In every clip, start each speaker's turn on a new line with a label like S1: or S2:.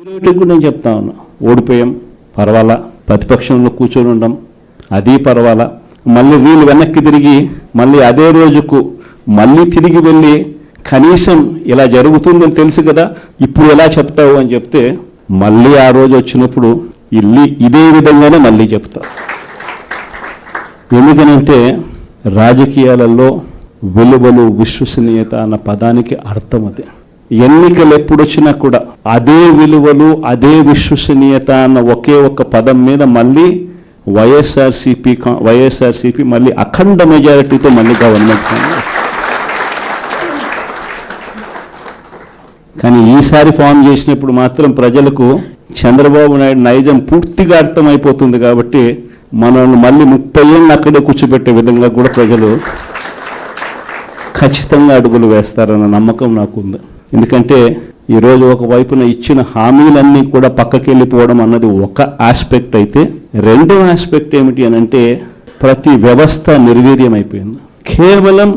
S1: ఈరోజు కూడా నేను చెప్తా ఉన్నా. ఓడిపోయాం పర్వాలా. ప్రతిపక్షంలో కూర్చొని ఉండం అది పర్వాలా. మళ్ళీ వీళ్ళు వెనక్కి తిరిగి మళ్ళీ అదే రోజుకు మళ్ళీ తిరిగి వెళ్ళి కనీసం ఇలా జరుగుతుందని తెలుసు కదా ఇప్పుడు ఎలా చెప్తావు అని చెప్తే మళ్ళీ ఆ రోజు వచ్చినప్పుడు ఇల్లి ఇదే విధంగానే మళ్ళీ చెప్తా. ఎందుకనంటే రాజకీయాలలో విలువలు విశ్వసనీయత అన్న పదానికి అర్థం అది. ఎన్నికలు ఎప్పుడొచ్చినా కూడా అదే విలువలు అదే విశ్వసనీయత అన్న ఒకే ఒక్క పదం మీద మళ్ళీ వైఎస్ఆర్సీపీ వైఎస్ఆర్సీపీ మళ్ళీ అఖండ మెజారిటీతో మళ్ళీ గవర్నమెంట్ కానీ ఈసారి ఫామ్ చేసినప్పుడు మాత్రం ప్రజలకు చంద్రబాబు నాయుడు నైజం పూర్తిగా అర్థమైపోతుంది కాబట్టి మనల్ని మళ్ళీ ముప్పై ఏళ్ళు అక్కడే కూర్చోబెట్టే విధంగా కూడా ప్రజలు ఖచ్చితంగా అడుగులు వేస్తారన్న నమ్మకం నాకుంది. ఎందుకంటే ఈరోజు ఒక వైపున ఇచ్చిన హామీలన్నీ కూడా పక్కకి వెళ్ళిపోవడం అన్నది ఒక ఆస్పెక్ట్ అయితే రెండో ఆస్పెక్ట్ ఏమిటి అని అంటే ప్రతి వ్యవస్థ నిర్వీర్యమైపోయింది. కేవలం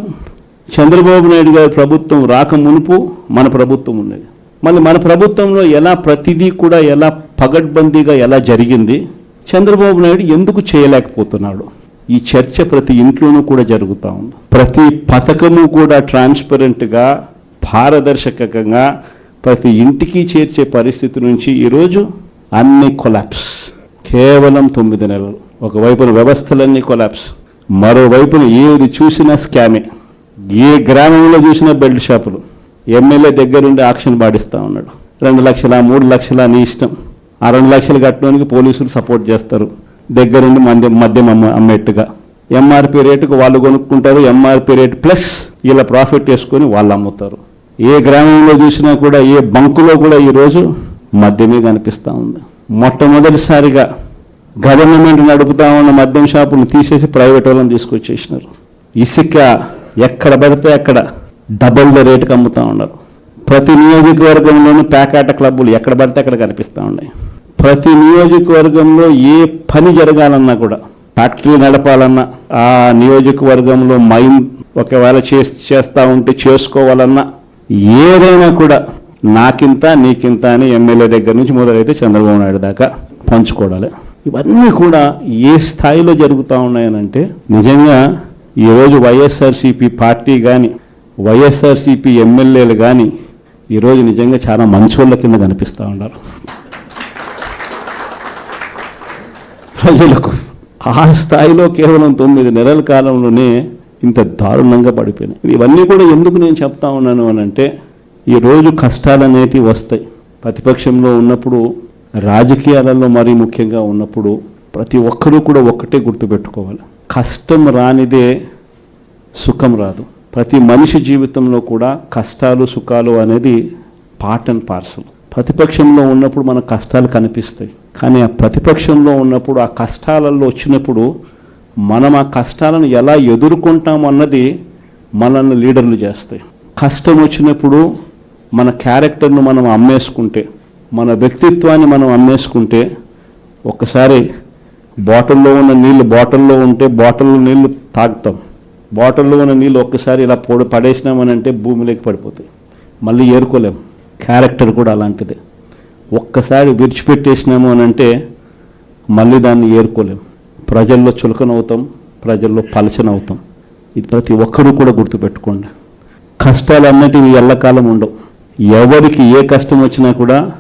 S1: చంద్రబాబు నాయుడు గారి ప్రభుత్వం రాక మునుపు మన ప్రభుత్వం ఉన్నది మళ్ళీ మన ప్రభుత్వంలో ఎలా ప్రతిదీ కూడా ఎలా పగడ్బందీగా ఎలా జరిగింది చంద్రబాబు నాయుడు ఎందుకు చేయలేకపోతున్నాడు? ఈ చర్చ ప్రతి ఇంట్లోనూ కూడా జరుగుతూ ఉంది. ప్రతి పథకము కూడా ట్రాన్స్పరెంట్గా పారదర్శకంగా ప్రతి ఇంటికి చేర్చే పరిస్థితి నుంచి ఈరోజు అన్ని కొలాప్స్. కేవలం తొమ్మిది నెలలు. ఒకవైపున వ్యవస్థలన్నీ కొలాప్స్. మరోవైపున ఏది చూసినా స్కామే. ఏ గ్రామంలో చూసినా బెల్ట్ షాపులు. ఎమ్మెల్యే దగ్గరుండి ఆక్షన్ పాటిస్తూ ఉన్నాడు. రెండు లక్షల మూడు లక్షల నీ ఇష్టం. ఆ రెండు లక్షలు కట్టడానికి పోలీసులు సపోర్ట్ చేస్తారు. దగ్గరుండి మద్యం మద్యం అమ్మ అమ్మేట్టుగా. ఎంఆర్పి రేటుకు వాళ్ళు కొనుక్కుంటారు ఎంఆర్పి రేట్ ప్లస్ ఇలా ప్రాఫిట్ వేసుకొని వాళ్ళు అమ్ముతారు. ఏ గ్రామంలో చూసినా కూడా ఏ బంకులో కూడా ఈరోజు మద్యమే కనిపిస్తూ ఉంది. మొట్టమొదటిసారిగా గవర్నమెంట్ నడుపుతా ఉన్న మద్యం షాపులు తీసేసి ప్రైవేట్ వాళ్ళని తీసుకొచ్చేసినారు. ఇసుక ఎక్కడ పడితే అక్కడ డబుల్ ద రేటుకి అమ్ముతూ ఉన్నారు. ప్రతి నియోజకవర్గంలోనూ ప్యాకాట క్లబ్బులు ఎక్కడ పడితే అక్కడ కనిపిస్తూ ఉన్నాయి. ప్రతి నియోజకవర్గంలో ఏ పని జరగాలన్నా కూడా ఫ్యాక్టరీ నడపాలన్నా ఆ నియోజకవర్గంలో మైన్ ఒకవేళ చేస్తా చేస్తూ ఉంటే చేసుకోవాలన్నా ఏదైనా కూడా నాకింత నీకింత అని ఎమ్మెల్యే దగ్గర నుంచి మొదలైతే చంద్రబాబు నాయుడు దాకా పంచుకోవడాలి. ఇవన్నీ కూడా ఏ స్థాయిలో జరుగుతూ ఉన్నాయనంటే నిజంగా ఈరోజు వైఎస్ఆర్సీపీ పార్టీ కానీ వైఎస్ఆర్సీపీ ఎమ్మెల్యేలు కానీ ఈరోజు నిజంగా చాలా మంచోళ్ళ కింద కనిపిస్తూ ఉన్నారు. ప్రజలకు ఆ స్థాయిలో కేవలం తొమ్మిది నెలల కాలంలోనే ఇంత దారుణంగా పడిపోయినాయి. ఇవన్నీ కూడా ఎందుకు నేను చెప్తా ఉన్నాను అని అంటే ఈరోజు కష్టాలు అనేటివి వస్తాయి. ప్రతిపక్షంలో ఉన్నప్పుడు రాజకీయాలలో మరీ ముఖ్యంగా ఉన్నప్పుడు ప్రతి ఒక్కరూ కూడా ఒక్కటే గుర్తుపెట్టుకోవాలి. కష్టం రానిదే సుఖం రాదు. ప్రతి మనిషి జీవితంలో కూడా కష్టాలు సుఖాలు అనేది పార్ట్ అండ్ పార్సల్. ప్రతిపక్షంలో ఉన్నప్పుడు మన కష్టాలు కనిపిస్తాయి. కానీ ఆ ప్రతిపక్షంలో ఉన్నప్పుడు ఆ కష్టాలలో వచ్చినప్పుడు మనం ఆ కష్టాలను ఎలా ఎదుర్కొంటాం అన్నది మనల్ని లీడర్లు చేస్తాయి. కష్టం వచ్చినప్పుడు మన క్యారెక్టర్ను మనం అమ్మేసుకుంటే మన వ్యక్తిత్వాన్ని మనం అమ్మేసుకుంటే ఒక్కసారి బాటిల్లో ఉన్న నీళ్ళు బాటిల్లో ఉంటే బాటిల్లో నీళ్ళు తాగుతాం. బాటిల్లో ఉన్న నీళ్ళు ఒక్కసారి ఇలా పొడి పడేసినామని అంటే భూమిలోకి పడిపోతాయి. మళ్ళీ ఏరుకోలేం. క్యారెక్టర్ కూడా అలాంటిదే. ఒక్కసారి విడిచిపెట్టేసినాము అని అంటే మళ్ళీ దాన్ని ఏరుకోలేము ప్రజల్లో చులకనవుతాం ప్రజల్లో పలచనవుతాం ఇది ప్రతి ఒక్కరూ కూడా గుర్తుపెట్టుకోండి. కష్టాలు అన్నటివి ఎల్లకాలం ఉండవు. ఎవరికి ఏ కష్టం వచ్చినా కూడా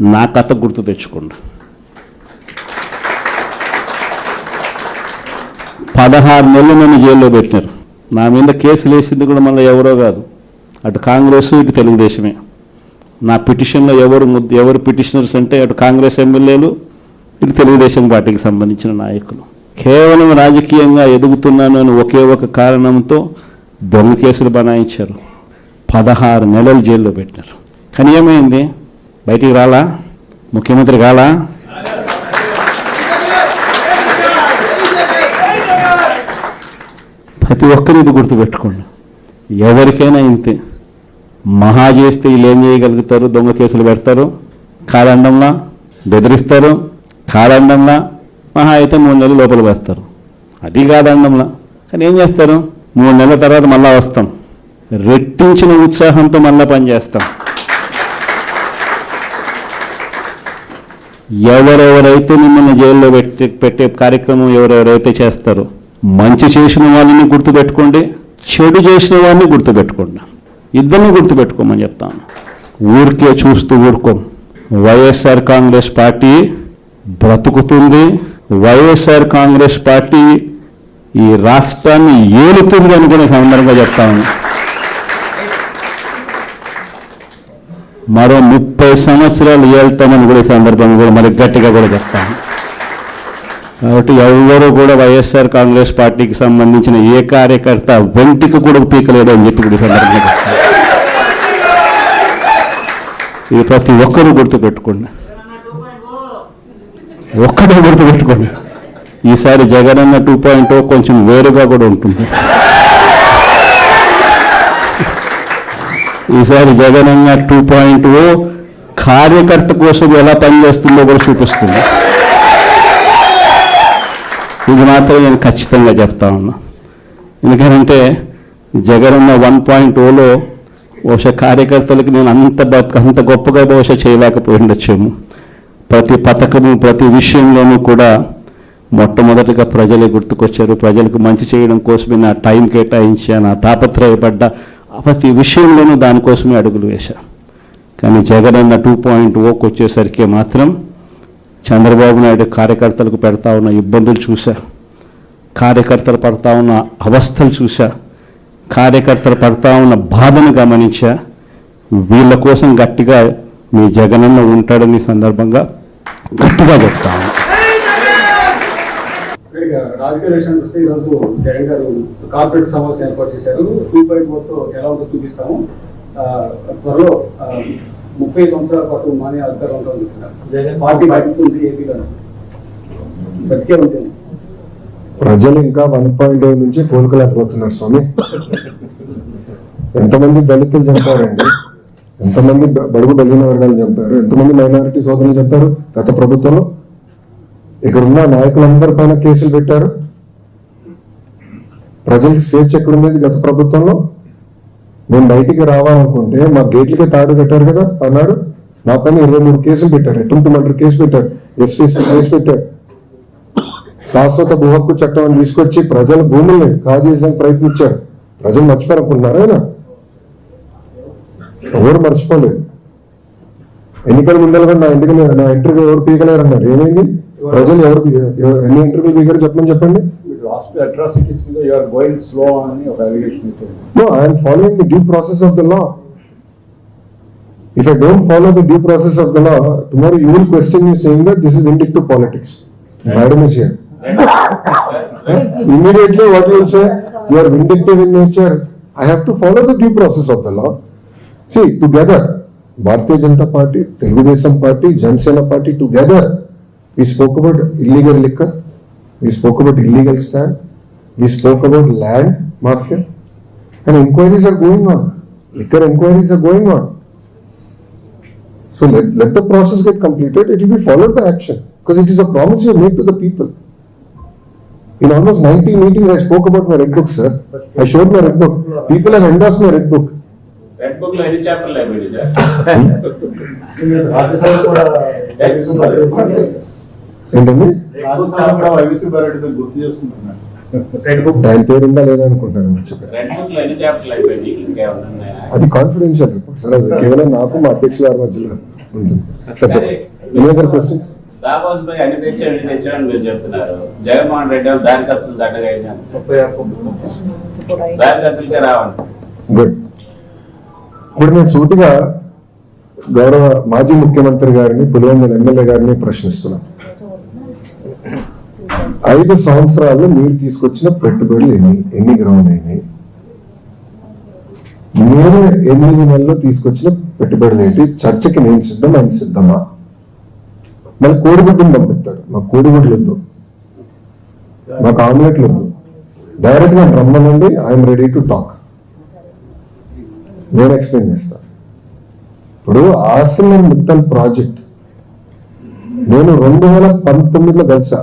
S1: నా కథ గుర్తు తెచ్చుకోండి. పదహారు నెలలు నన్ను జైల్లో పెట్టినారు. నా మీద కేసులు వేసింది కూడా మళ్ళీ ఎవరో కాదు. అటు కాంగ్రెస్ ఇటు తెలుగుదేశమే. నా పిటిషన్లో ఎవరు ఎవరు పిటిషనర్స్ అంటే అటు కాంగ్రెస్ ఎమ్మెల్యేలు ఇటు తెలుగుదేశం పార్టీకి సంబంధించిన నాయకులు. కేవలం రాజకీయంగా ఎదుగుతున్నాను అని ఒకే ఒక కారణంతో దొంగ కేసులు బనాయించారు. పదహారు నెలలు జైల్లో పెట్టినారు. కానీ ఏమైంది? బయటికి రాలా? ముఖ్యమంత్రి కాలా? ప్రతి ఒక్కరిది గుర్తుపెట్టుకోండి. ఎవరికైనా ఇంతే. మహా చేస్తే వీళ్ళు ఏం చేయగలుగుతారు? దొంగ కేసులు పెడతారు. కాదండంలా బెదిరిస్తారు. కాదండంలా మహా అయితే మూడు నెలలు లోపల వేస్తారు. అది కాదండంలా. కానీ ఏం చేస్తారు? మూడు నెలల తర్వాత మళ్ళా వస్తాం. రెట్టించిన ఉత్సాహంతో మళ్ళా పనిచేస్తాం ఎవరెవరైతే మిమ్మల్ని జైల్లో పెట్టి పెట్టే కార్యక్రమం ఎవరెవరైతే చేస్తారో మంచి చేసిన వాళ్ళని గుర్తుపెట్టుకోండి చెడు చేసిన వాళ్ళని గుర్తుపెట్టుకోండి. ఇద్దరిని గుర్తుపెట్టుకోమని చెప్తాను. ఊరికే చూస్తూ ఊరుకోం. వైఎస్ఆర్ కాంగ్రెస్ పార్టీ బ్రతుకుతుంది. వైఎస్ఆర్ కాంగ్రెస్ పార్టీ ఈ రాష్ట్రాన్ని ఏలుతుంది అనుకునే సందర్భంగా చెప్తాను మరో ముప్పై సంవత్సరాలు ఏళ్తామని కూడా ఈ సందర్భంగా కూడా మరి గట్టిగా కూడా చెప్తాను కాబట్టి ఎవరు కూడా వైఎస్ఆర్ కాంగ్రెస్ పార్టీకి సంబంధించిన ఏ కార్యకర్త వెంటికి కూడా పీకలేడు అని చెప్పి కూడా ఈ సందర్భంగా చెప్తాను ఇది ప్రతి ఒక్కరూ గుర్తుపెట్టుకోండి. ఒక్కడే గుర్తుపెట్టుకోండి. ఈసారి జగనన్న టూ పాయింట్ ఓ కొంచెం వేరుగా కూడా ఉంటుంది. ఈసారి జగనన్న టూ పాయింట్ ఓ కార్యకర్త కోసం ఎలా పనిచేస్తుందో కూడా చూపిస్తుంది. ఇది మాత్రం నేను ఖచ్చితంగా చెప్తా ఉన్నా. ఎందుకంటే జగనన్న వన్ పాయింట్ ఓలో బహుశా కార్యకర్తలకి నేను అంత అంత గొప్పగా బహుశా చేయలేకపోయిండొచ్చేమో. ప్రతి పథకము ప్రతి విషయంలోనూ కూడా మొట్టమొదటిగా ప్రజలే గుర్తుకొచ్చారు. ప్రజలకు మంచి చేయడం కోసమే నా టైం కేటాయించా నా తాపత్రయపడ్డ. ప్రతి విషయంలోనూ దానికోసమే అడుగులు వేశా. కానీ జగన్ అన్న టూ పాయింట్ ఓకి వచ్చేసరికి మాత్రం చంద్రబాబు నాయుడు కార్యకర్తలకు పెడతా ఉన్న ఇబ్బందులు చూశా. కార్యకర్తలు పడతా ఉన్న అవస్థలు చూశా. కార్యకర్తలు పడతా ఉన్న బాధను గమనించా. వీళ్ళ కోసం గట్టిగా మీ జగనన్న ఉంటాడని సందర్భంగా గట్టిగా చెప్తాను
S2: రాజకీయ విషయానికి వస్తే ఈరోజు జగన్ గారు కార్పొరేట్ సమావేశం ఏర్పాటు చేశారు. టూ పాయింట్ ఫోర్తో ఎలా ఉంటుందో చూపిస్తాము. త్వరలో ముప్పై సంవత్సరాల పాటు మానే అధికారం ఉంటుంది పార్టీ బతుకుతుంది ఏపీలో బతికే ఉంటుంది
S3: ప్రజలు ఇంకా వన్ పాయింట్ నుంచి కోలుకోలేకపోతున్నారు స్వామి. ఎంతమంది దళితులు చంపారండి? ఎంతమంది బడుగు బలిగిన వర్గాలు చంపారు? ఎంతమంది మైనారిటీ సోదరులు చంపారు గత ప్రభుత్వంలో? ఇక్కడ ఉన్న నాయకులందరి పైన కేసులు పెట్టారు. ప్రజలకు స్వేచ్ఛ ఎక్కడ ఉండేది గత ప్రభుత్వంలో? మేము బయటికి రావాలనుకుంటే మా గేట్లకే తాడు కట్టారు కదా అన్నాడు. నా పైన ఇరవై మూడు కేసులు పెట్టారు. అటెంప్ట్ మర్డర్ కేసు పెట్టారు. ఎస్టీ కేసు పెట్టారు. శాశ్వత భూ హక్కు చట్టం తీసుకొచ్చి ప్రజల భూముల్ని కాజేసేందుకు ప్రయత్నించారు. ప్రజలు మర్చిపోనుకుంటున్నారా ఆయన? ఎవరు మర్చిపోలేదు. ఎన్నికల ముందర నా ఇంటికి నా ఇంటర్వ్యూ ఎవరు పీకలేరు అన్నారు ఏమైంది? ప్రజలు ఎవరు ఎన్ని ఇంటర్వ్యూలు పీకారు చెప్పమని చెప్పండి.
S2: లాస్ట్ అట్రాసిటీస్ మీద యూఆర్ గోయింగ్ స్లో అని ఒక అలిగేషన్ ఇచ్చారు.
S3: No, I am following the due process of the law. If I don't follow the due process of the law, tomorrow you will Immediately what you will say, you are vindictive in nature. I have to follow the due process of the law. See, together, Bharatiya Janata Party, Telugu Desam Party, Jansena Party, together, we spoke about illegal liquor, we spoke about illegal stand, we spoke about land mafia, and inquiries are going on. Liquor inquiries are going on. So let, let the process get completed, it will be followed by action, because it is a promise you made to the people. In almost ninety meetings, I spoke about my red book, sir. I showed my red book. People have endorsed my red book.
S4: Red బుక్లో ఎన్ని చాప్టర్లు అయిపోయింది
S3: ఏంటండి?
S2: గుర్తు చేసుకుంటున్నాను
S3: ఆయన పేరు ఉందా లేదా అనుకుంటాను అది కాన్ఫిడెన్షియల్ రిపోర్ట్ సార్ అది కేవలం నాకు మా అధ్యక్షుల గారి మధ్యలో ఉంటుంది. సార్ చెప్పండి. ఎనీ అదర్ క్వశ్చన్స్
S4: దాబాస్ పై అన్ని తెచ్చాడు తెచ్చాడని మీరు చెప్తున్నారు. జగన్మోహన్ రెడ్డి దారి ఖర్చులు దండగా దారి ఖర్చులకే రావండి
S3: గుడ్ ఇప్పుడు నేను సూటిగా గౌరవ మాజీ ముఖ్యమంత్రి గారిని పులివెందుల ఎమ్మెల్యే గారిని ప్రశ్నిస్తున్నాను ఐదు సంవత్సరాల్లో మీరు తీసుకొచ్చిన పెట్టుబడులు ఎన్ని? ఎన్ని గ్రౌండ్ అయినాయి? నేను ఎనిమిది నెలల్లో తీసుకొచ్చిన పెట్టుబడులు ఏంటి? చర్చకి నేను సిద్ధం ఆయన సిద్ధమా? మళ్ళీ కోడిగుడ్డుని పంపిస్తాడు. మాకు కోడిగుడ్లు వద్దు. మాకు ఆమ్లెట్లు వద్దు. డైరెక్ట్గా రమ్మనండి ఐఎమ్ రెడీ టు టాక్ నేను ఎక్స్ప్లెయిన్ చేస్తాను ఇప్పుడు ఆసిమన్ మిత్తల్ ప్రాజెక్ట్ నేను రెండు వేల పంతొమ్మిదిలో కలిసా.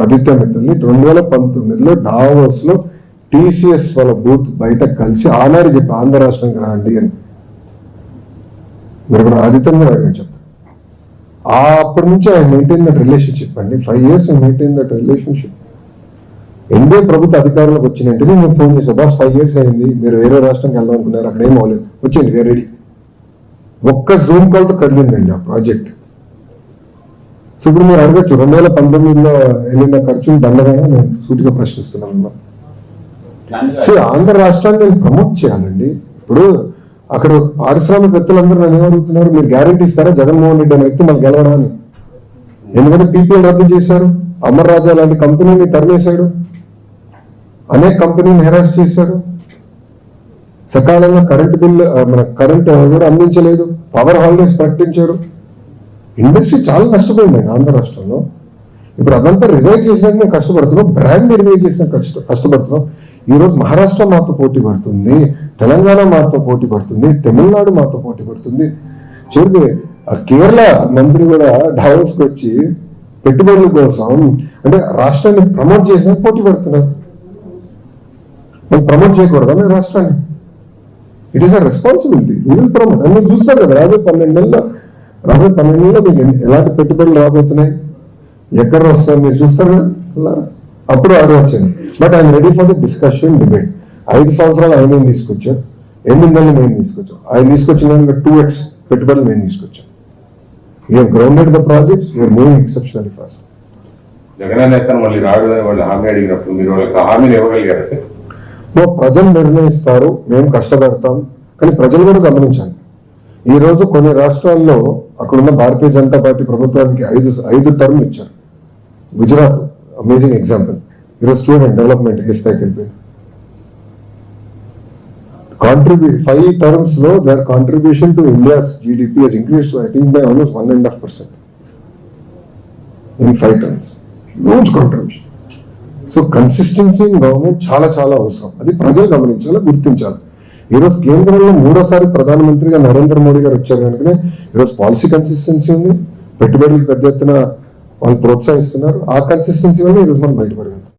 S3: ఆదిత్య మిత్తల్ని రెండు వేల పంతొమ్మిదిలో డావోస్లో టీసీఎస్ వాళ్ళ బూత్ బయట కలిసి ఆనాడు చెప్పి ఆంధ్ర రాష్ట్రానికి రాండి అని. మీరు కూడా ఆదిత్య మీరు అడగండి అప్పటి నుంచి ఐ మెయింటైన్ దట్ రిలేషన్షిప్ అండి. Five years I maintain that relationship NDA ప్రభుత్వ అధికారంలోకి వచ్చిన వెంటనే నేను ఫోన్ చేశాను బాస్ ఫైవ్ ఇయర్స్ అయింది మీరు వేరే రాష్ట్రంకి వెళ్దాం అనుకున్నారు అక్కడ ఏం అవ్వలేదు. వచ్చేయండి వేరే రెడీ ఒక్క జూమ్ కాల్తో కదిలిందండి ఆ ప్రాజెక్ట్ సో ఇప్పుడు మీరు అడగచ్చు రెండు వేల పంతొమ్మిదిలో వెళ్ళిన ఖర్చుని దండగానే నేను సూటిగా ప్రశ్నిస్తున్నాను. సో ఆంధ్ర రాష్ట్రాన్ని నేను ప్రమోట్ చేయాలండి. ఇప్పుడు అక్కడ పారిశ్రామికవేత్తలందరూ నన్ను ఏమడుగుతున్నారు మీరు గ్యారంటీ ఇస్తారా? జగన్మోహన్ రెడ్డి అనే వ్యక్తి మనకు గెలవడాన్ని? ఎందుకంటే పీపీఎల్ రద్దు చేశారు. అమర్ రాజా లాంటి కంపెనీని తరిమేశాడు అనేక కంపెనీని హెరాస్ చేశాడు సకాలంలో కరెంట్ బిల్ మన కరెంట్ కూడా అందించలేదు. పవర్ హాలిడేస్ ప్రకటించారు. ఇండస్ట్రీ చాలా నష్టపోయిందండి ఆంధ్ర రాష్ట్రంలో. ఇప్పుడు అదంతా రివైవ్ చేసాక మేము కష్టపడుతున్నాం. బ్రాండ్ రివైవ్ చేసాక కష్ట కష్టపడుతున్నాం. ఈరోజు మహారాష్ట్ర మాతో పోటీ పడుతుంది తెలంగాణ మాతో పోటీ పడుతుంది తమిళనాడు మాతో పోటీ పడుతుంది. చివరికి ఆ కేరళ మంత్రి కూడా డావోస్ వచ్చి పెట్టుబడుల కోసం అంటే రాష్ట్రాన్ని ప్రమోట్ చేసిన పోటీ పడుతున్నారు. మేము ప్రమోట్ చేయకూడదా మేము రాష్ట్రాన్ని? It is a responsibility will promote అని మీరు చూస్తారు కదా రాబోయే పన్నెండు నెలల్లో రాబోయే పన్నెండు నెలల్లో మీకు ఎలాంటి పెట్టుబడులు రాబోతున్నాయి? ఎక్కడ వస్తాయి మీరు చూస్తారు కదా అప్పుడు ఆడవచ్చండి but I'm ready for the discussion debate ఐదు సంవత్సరాలు ఆయన ఏం తీసుకొచ్చాం ఎనిమిది నెలలు మేము తీసుకొచ్చాం ఆయన తీసుకొచ్చిన టూ ఎక్స్ పెట్టుబడులు మేము తీసుకొచ్చాం you're grounded the projects you're moving exceptionally fast
S5: Jagan మళ్ళీ రాడు వాళ్ళు హామీ అడిగినప్పుడు మీరు వాళ్ళకి హామీని ఇవ్వగలిగారు? సార్
S3: మా ప్రజలు నిర్ణయిస్తారు మేము కష్టపడతాం కానీ ప్రజలు కూడా గమనించాలి. ఈ రోజు కొన్ని రాష్ట్రాల్లో అక్కడున్న భారతీయ జనతా పార్టీ ప్రభుత్వానికి ఐదు ఐదు టర్మ్లు ఇచ్చారు. గుజరాత్. అమేజింగ్ ఎగ్జాంపుల్ ఈరోజు స్టూడెంట్ డెవలప్మెంట్ ఏ స్థాయికి contribute five టర్మ్స్లో their contribution to India's GDP increase I think by almost one and half percent in five terms huge contribution so consistency in government చాలా చాలా అవసరం. అది ప్రజలు గమనించాలి గుర్తించాలి. ఈరోజు కేంద్రంలో మూడోసారి ప్రధానమంత్రిగా నరేంద్ర మోడీ గారు వచ్చారు కనుకనే ఈరోజు పాలసీ కన్సిస్టెన్సీ ఉంది. పెట్టుబడులకు పెద్ద ఎత్తున వాళ్ళు ప్రోత్సహిస్తున్నారు. ఆ కన్సిస్టెన్సీ వల్ల ఈరోజు మనం బయటపడగలుగుతాం.